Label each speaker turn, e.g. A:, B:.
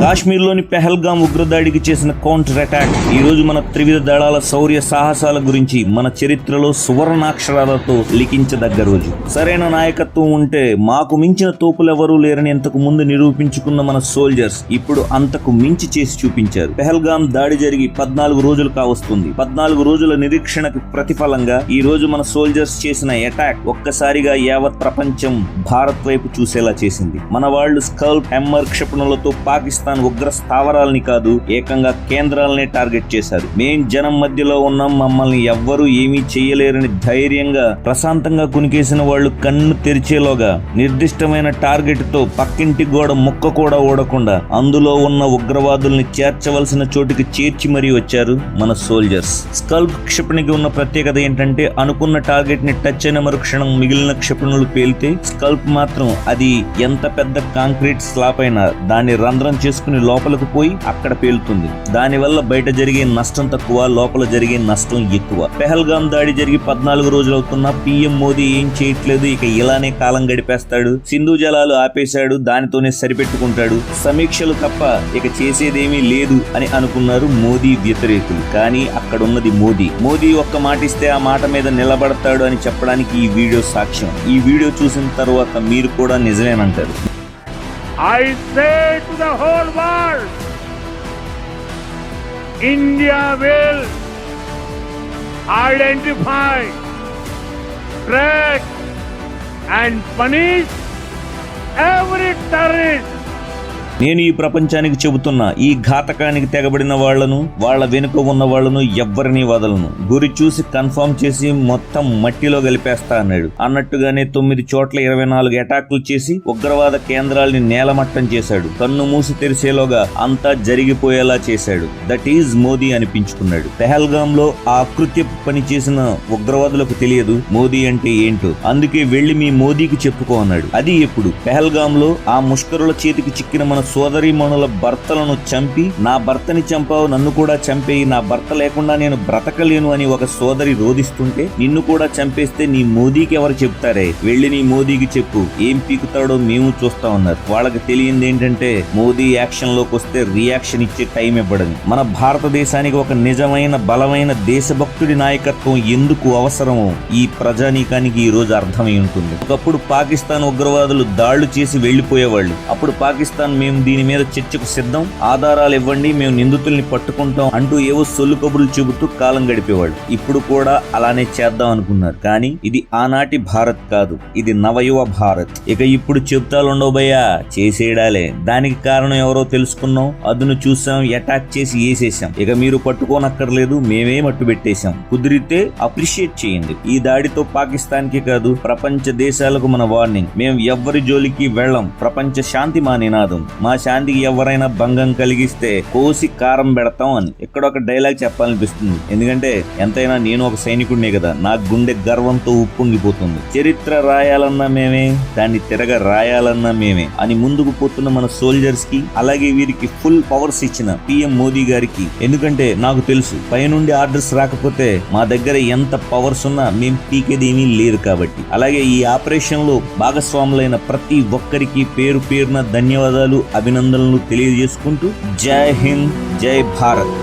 A: కాశ్మీర్లోని పెహల్గాం ఉగ్రదాడికి చేసిన counter attack ఈ రోజు మన త్రివిధ దళాల శౌర్య సాహసాల గురించి మన చరిత్రలో సువర్ణాక్షరాలతో లిఖించదగ్గ రోజు. సరైన నాయకత్వం ఉంటే మాకు మించిన తోపులెవరూ లేరని ఇంతకు ముందు నిరూపించుకున్న మన సోల్జర్స్ ఇప్పుడు అంతకు మించి చేసి చూపించారు. పెహల్గాం దాడి జరిగి పద్నాలుగు రోజులు కావస్తుంది. పద్నాలుగు రోజుల నిరీక్షణకు ప్రతిఫలంగా ఈ రోజు మన సోల్జర్స్ చేసిన అటాక్ ఒక్కసారిగా యావత్ ప్రపంచం భారత్ వైపు చూసేలా చేసింది. మన వాళ్ళు స్కల్ హెమ్మర్ క్షిపణులతో పాకిస్తాన్ ఉగ్ర స్థావరాలని కాదు ఏకంగా కేంద్రాలనే టార్గెట్ చేశారు. మేం జనం మధ్యలో ఉన్నాం మమ్మల్ని ఎవ్వరూ ఏమీ చేయలేరని ధైర్యంగా ప్రశాంతంగా కునికేసిన వాళ్ళు కన్ను తెరిచేలోగా నిర్దిష్టమైన టార్గెట్తో పక్కింటి గోడ ముక్క కూడా ఓడకుండా అందులో ఉన్న ఉగ్రవాదుల్ని చేర్చవలసిన చోటుకి చేర్చి మరీ వచ్చారు మన సోల్జర్స్. స్కల్ప్ క్షిపణికి ఉన్న ప్రత్యేకత ఏంటంటే అనుకున్న టార్గెట్ని టచ్ అయిన మరుక్షణం మిగిలిన క్షిపణులు పేలితే స్కల్ప్ మాత్రం అది ఎంత పెద్ద కాంక్రీట్ స్లాబ్ పైన దాన్ని రంధ్రం చేసుకుని లోపలికి పోయి అక్కడ పేలుతుంది. దానివల్ల బయట జరిగే నష్టం తక్కువ లోపల జరిగే నష్టం ఎక్కువ. పెహల్గాం దాడి జరిగి పద్నాలుగు రోజులు అవుతున్నా పిఎం మోదీ ఏం చేయట్లేదు ఇక ఇలానే కాలం గడిపేస్తాడు. సింధు జలాలు ఆపేశాడు దానితోనే సరిపెట్టుకుంటాడు. సమీక్షలు తప్ప ఇక చేసేదేమీ లేదు అని అనుకున్నారు మోదీ వ్యతిరేకులు. కానీ అక్కడున్నది మోదీ. మోదీ ఒక్క మాట ఇస్తే ఆ మాట మీద నిలబడతాడు అని చెప్పడానికి ఈ వీడియో సాక్ష్యం. ఈ వీడియో చూసిన తర్వాత మీరు కూడా నిజమేనంటారు.
B: I say to the whole world, India will identify, track, and punish every terrorist
A: నేను ఈ ప్రపంచానికి చెబుతున్నా ఈ ఘాతకానికి తెగబడిన వాళ్ళను వాళ్ళ వెనుక ఉన్న వాళ్ళను ఎవ్వరిని వదలను. గురి చూసి కన్ఫర్మ్ చేసి మొత్తం మట్టిలో కలిపేస్తా అన్నాడు. అన్నట్టుగానే తొమ్మిది చోట్ల ఇరవై నాలుగు అటాక్లు చేసి ఉగ్రవాద కేంద్రాల్ని నేలమట్టం చేశాడు. కన్ను మూసి తెరిసేలోగా అంతా జరిగిపోయేలా చేశాడు. దట్ ఈజ్ మోదీ అనిపించుకున్నాడు. పెహల్గామ్లో ఆ అకృత్య పని చేసిన ఉగ్రవాదులకు తెలియదు మోదీ అంటే ఏంటో. అందుకే వెళ్ళి మీ మోదీకి చెప్పుకో అన్నాడు. అది ఎప్పుడు? పెహల్గాం లో ఆ ముష్కరుల చేతికి చిక్కిన మన సోదరీమణుల భర్తలను చంపి నా భర్తని చంపావు నన్ను కూడా చంపేయి నా భర్త లేకుండా నేను బ్రతకలేను అని ఒక సోదరి రోధిస్తుంటే నిన్ను కూడా చంపేస్తే నీ మోదీకి ఎవరు చెప్తారే? వెళ్ళి నీ మోదీకి చెప్పు. ఏం పీకుతాడో మేము చూస్తా ఉన్నారు. వాళ్ళకి తెలియంది ఏంటంటే మోదీ యాక్షన్లోకి వస్తే రియాక్షన్ ఇచ్చే టైం ఇవ్వడం మన భారతదేశానికి ఒక నిజమైన బలమైన దేశభక్తుడి నాయకత్వం ఎందుకు అవసరమో ఈ ప్రజానీకానికి ఈ రోజు అర్థమై ఉంటుంది. ఒకప్పుడు పాకిస్తాన్ ఉగ్రవాదులు దాళ్ళు చేసి వెళ్ళిపోయేవాళ్ళు అప్పుడు పాకిస్తాన్ మేము దీని మీద చర్చకు సిద్ధం. ఆధారాలు ఇవ్వండి మేము నిందితుల్ని పట్టుకుంటాం అంటూ ఏవో సొల్లు కబుర్లు చెబుతూ కాలం గడిపేవాళ్ళు. ఇప్పుడు కూడా అలానే చేద్దాం అనుకున్నారు. కానీ ఇది ఆనాటి భారత్ కాదు. ఇది నవయువ భారత్. ఇక ఇప్పుడు చెప్తాలు భయ్యా. చేసేయడాలే. దానికి కారణం ఎవరో తెలుసుకున్నాం. అదును చూసాం అటాక్ చేసి వేసేసాం ఇక మీరు పట్టుకోనక్కర్లేదు మేమే మట్టు పెట్టేశాం. కుదిరితే అప్రిషియేట్ చేయండి. ఈ దాడితో పాకిస్తాన్కి కాదు ప్రపంచ దేశాలకు మన వార్నింగ్. మేము ఎవ్వరి జోలికి వెళ్ళం. ప్రపంచ శాంతి మా నినాదం మా శాంతికి ఎవరైనా భంగం కలిగిస్తే కోసి కారం పెడతాం అని. ఇక్కడ ఒక డైలాగ్ చెప్పాలనిపిస్తుంది. ఎందుకంటే ఎంతైనా నేను ఒక సైనికుడినే కదా. నా గుండె గర్వంతో ఉప్పొంగిపోతుంది. చరిత్ర రాయాలన్నా మేమే దాన్ని తిరగ రాయాలన్నా మేమే అని ముందుకు పోతున్న మన సోల్జర్స్కి అలాగే వీరికి ఫుల్ పవర్స్ ఇచ్చిన పిఎం మోదీ గారికి. ఎందుకంటే నాకు తెలుసు పైనుండి ఆర్డర్స్ రాకపోతే మా దగ్గర ఎంత పవర్స్ ఉన్నా మేం పీకేది ఏమీ లేదు కాబట్టి. అలాగే ఈ ఆపరేషన్లో భాగస్వాములైన ప్రతి ఒక్కరికి పేరు పేరున ధన్యవాదాలు. అభినందనలు తెలియజేసుకుంటూ జై హింద్ జై భారత్.